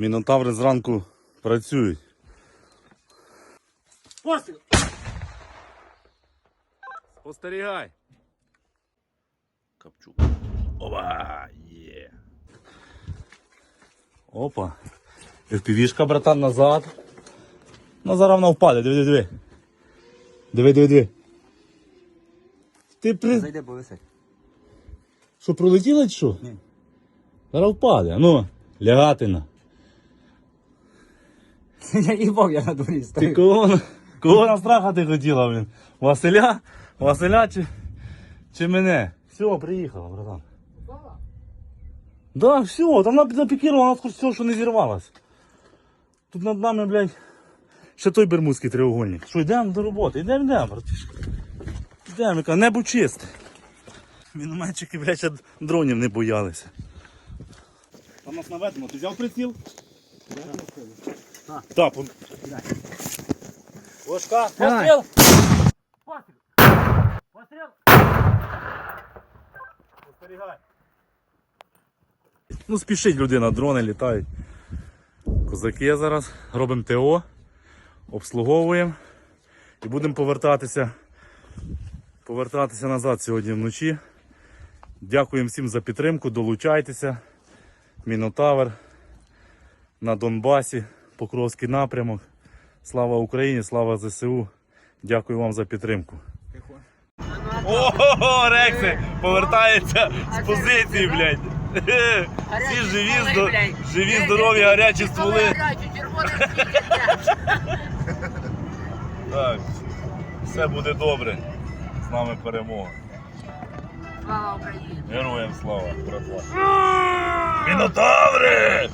Мінотаври зранку працюють. Постріл! Спостерігай. Капчук. Опа, є. Опа. FPV-шка, братан, назад. Ну, зараз вона впаде, диви, диви. Диви, диви, диви. Ти при... Зайди, повисить. Що, пролетіла чи що? Ні. Зараз впаде. Ну, лягатина. Я їбав, я на дворі Ти стою. кого, кого настрахати хотіла, блін? Василя? Василя чи, чи мене? Все, приїхала, братан. Да, все, там вона запікірувала, вона все, що не зірвалась. Тут над нами, блядь, ще той бермудський треугольник. Що, йдемо до роботи, йдемо, йдемо, братішка. Йдемо, яка небо чисте. Мінометчики, блядь, ще дронів не боялися. Там нас наведено, ти взяв приціл? Так. Так, пон- Ложка, постріл! Постріл! Постріл! Ну, спішить людина, дрони літають. Козаки зараз робимо ТО, обслуговуємо і будемо повертатися, повертатися назад сьогодні вночі. Дякуємо всім за підтримку, долучайтеся. Мінотавр на Донбасі, Покровський напрямок. Слава Україні, слава ЗСУ. Дякую вам за підтримку. Ого, Рекси повертається з позиції, блядь. Всі живі, здо- живі, здорові, гарячі стволи. Так, все буде добре. З нами перемога. Слава Україні! Героям слава, братва. Мінотаври!